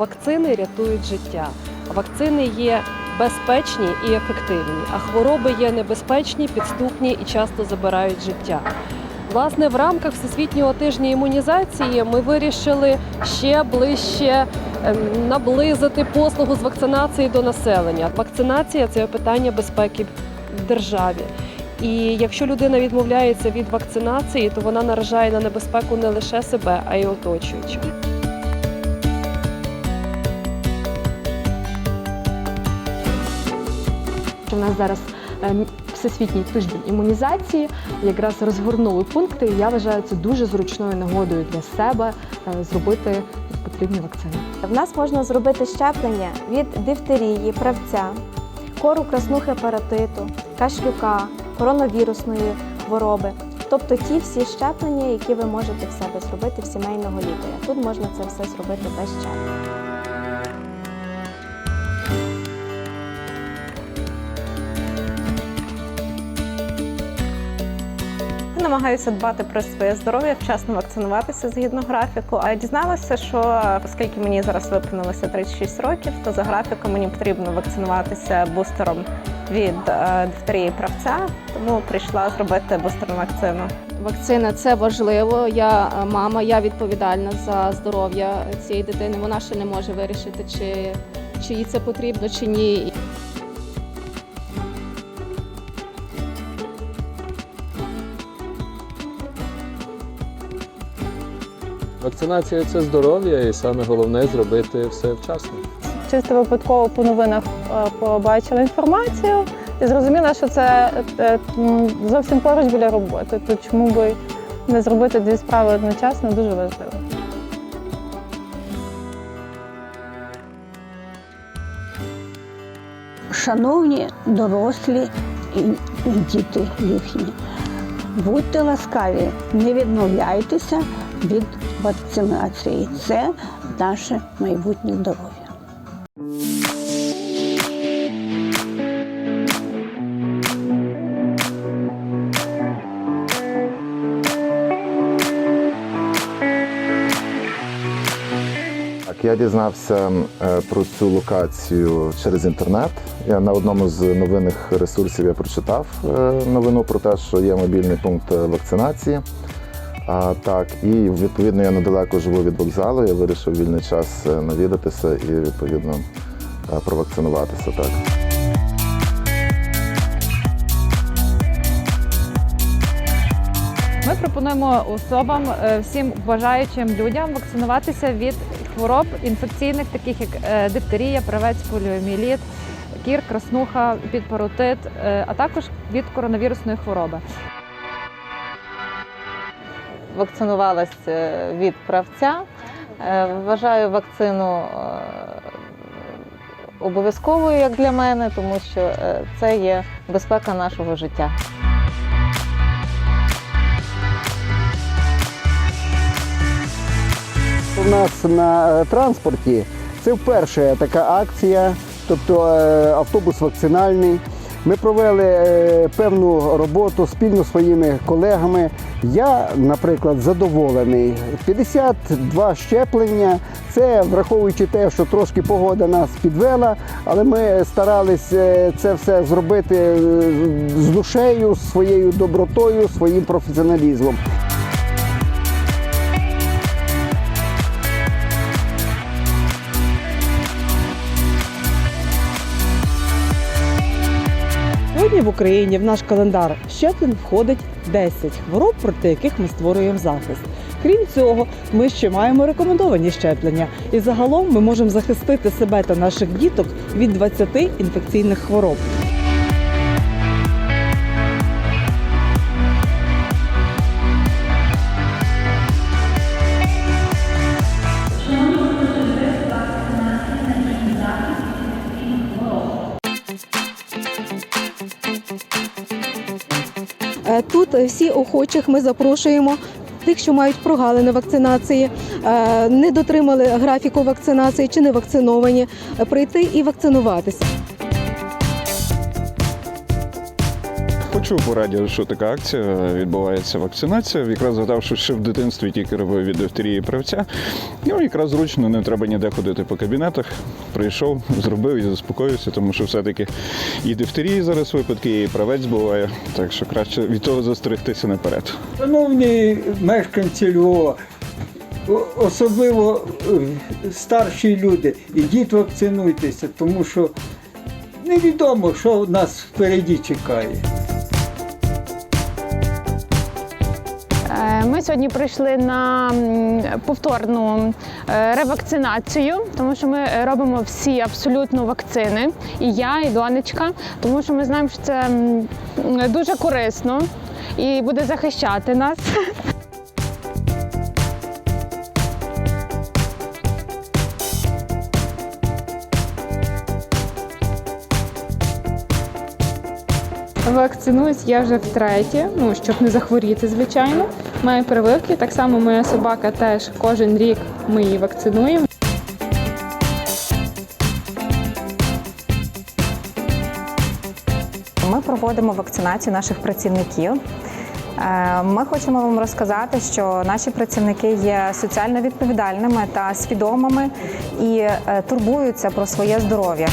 вакцини рятують життя. Вакцини є безпечні і ефективні, а хвороби є небезпечні, підступні і часто забирають життя. Власне, в рамках Всесвітнього тижня імунізації ми вирішили ще ближче ем, наблизити послугу з вакцинації до населення. Вакцинація це питання безпеки в державі. І якщо людина відмовляється від вакцинації, то вона наражає на небезпеку не лише себе, а й оточуючих. У нас зараз ем, всесвітній тиждень імунізації, якраз розгорнули пункти. і Я вважаю це дуже зручною нагодою для себе е, зробити потрібні вакцини. В нас можна зробити щеплення від дифтерії, правця, кору краснухи паратиту, кашлюка, коронавірусної хвороби. Тобто ті всі щеплення, які ви можете в себе зробити в сімейного лікаря. Тут можна це все зробити без щеплення. Намагаюся дбати про своє здоров'я, вчасно вакцинуватися згідно графіку. А дізналася, що оскільки мені зараз виповнилося 36 років, то за графіком мені потрібно вакцинуватися бустером від е, дифтерії правця, тому прийшла зробити бустерну вакцину. Вакцина це важливо. Я е, мама, я відповідальна за здоров'я цієї дитини. Вона ще не може вирішити, чи, чи їй це потрібно, чи ні. Вакцинація це здоров'я, і саме головне зробити все вчасно. чисто випадково по новинах е, побачила інформацію і зрозуміла, що це е, зовсім поруч біля роботи. То чому би не зробити дві справи одночасно дуже важливо. Шановні дорослі і і діти їхні, будьте ласкаві, не відмовляйтеся від вакцинації. Це наше майбутнє здоров'я. Я дізнався е, про цю локацію через інтернет. Я на одному з новинних ресурсів я прочитав е, новину про те, що є мобільний пункт вакцинації. А, так, і відповідно я недалеко живу від вокзалу. Я вирішив вільний час е, навідатися і відповідно е, провакцинуватися. Так. Ми пропонуємо особам, е, всім бажаючим людям вакцинуватися від хвороб інфекційних, таких як дифтерія, правець, поліоміеліт, кір, краснуха, підпаротит, а також від коронавірусної хвороби. Вакцинувалася е, від правця. Е, Вважаю вакцину е, обов'язковою як для мене, тому що е, це є безпека нашого життя. У нас на транспорті це вперше така акція, тобто автобус вакцинальний. Ми провели е, певну роботу спільно з своїми колегами. Я, наприклад, задоволений. 52 щеплення. Це враховуючи те, що трошки погода нас підвела, але ми старались е, це все зробити е, з душею, своєю добротою, своїм професіоналізмом. Сьогодні в Україні в наш календар щеплень входить 10 хвороб, проти яких ми створюємо захист. Крім цього, ми ще маємо рекомендовані щеплення, і загалом ми можемо захистити себе та наших діток від 20 інфекційних хвороб. Тут всі охочих ми запрошуємо. Тих, що мають прогалини вакцинації, е, не дотримали графіку вакцинації чи не вакциновані, е, прийти і вакцинуватися. Почув по радіо, що така акція відбувається вакцинація. Якраз згадав, що ще в дитинстві тільки робив від дифтерії правця. Ну якраз зручно, не треба ніде ходити по кабінетах. Прийшов, зробив і заспокоївся, тому що все-таки і дифтерії зараз випадки, і правець буває. Так що краще від того застерегтися наперед. Шановні мешканці Львова, особливо е, старші люди, ідіть вакцинуйтеся, тому що невідомо, що нас впереді чекає. Ми сьогодні прийшли на повторну е, ревакцинацію, тому що ми робимо всі абсолютно вакцини, і я, і донечка, тому що ми знаємо, що це дуже корисно і буде захищати нас. Вакцинуюсь я вже втретє, ну щоб не захворіти, звичайно. Маю прививки. Так само моя собака теж кожен рік ми її вакцинуємо. Ми проводимо вакцинацію наших працівників. Е, Ми хочемо вам розказати, що наші працівники є соціально відповідальними та свідомими і е, турбуються про своє здоров'я.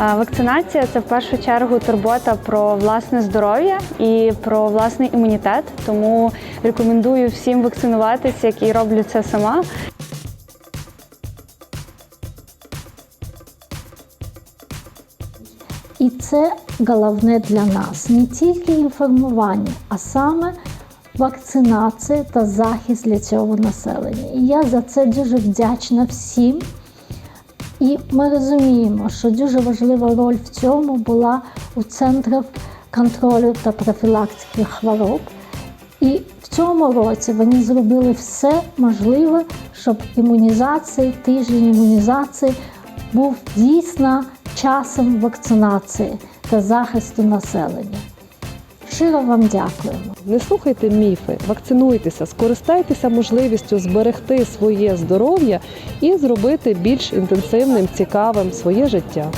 Вакцинація це в першу чергу турбота про власне здоров'я і про власний імунітет. Тому рекомендую всім вакцинуватися, як і роблю це сама. І це головне для нас не тільки інформування, а саме вакцинація та захист для цього населення. І я за це дуже вдячна всім. І ми розуміємо, що дуже важлива роль в цьому була у центрах контролю та профілактики хвороб. І в цьому році вони зробили все можливе, щоб імунізація, тиждень імунізації був дійсно часом вакцинації та захисту населення. Щиро вам дякуємо. Не слухайте міфи, вакцинуйтеся, скористайтеся можливістю зберегти своє здоров'я і зробити більш інтенсивним, цікавим своє життя.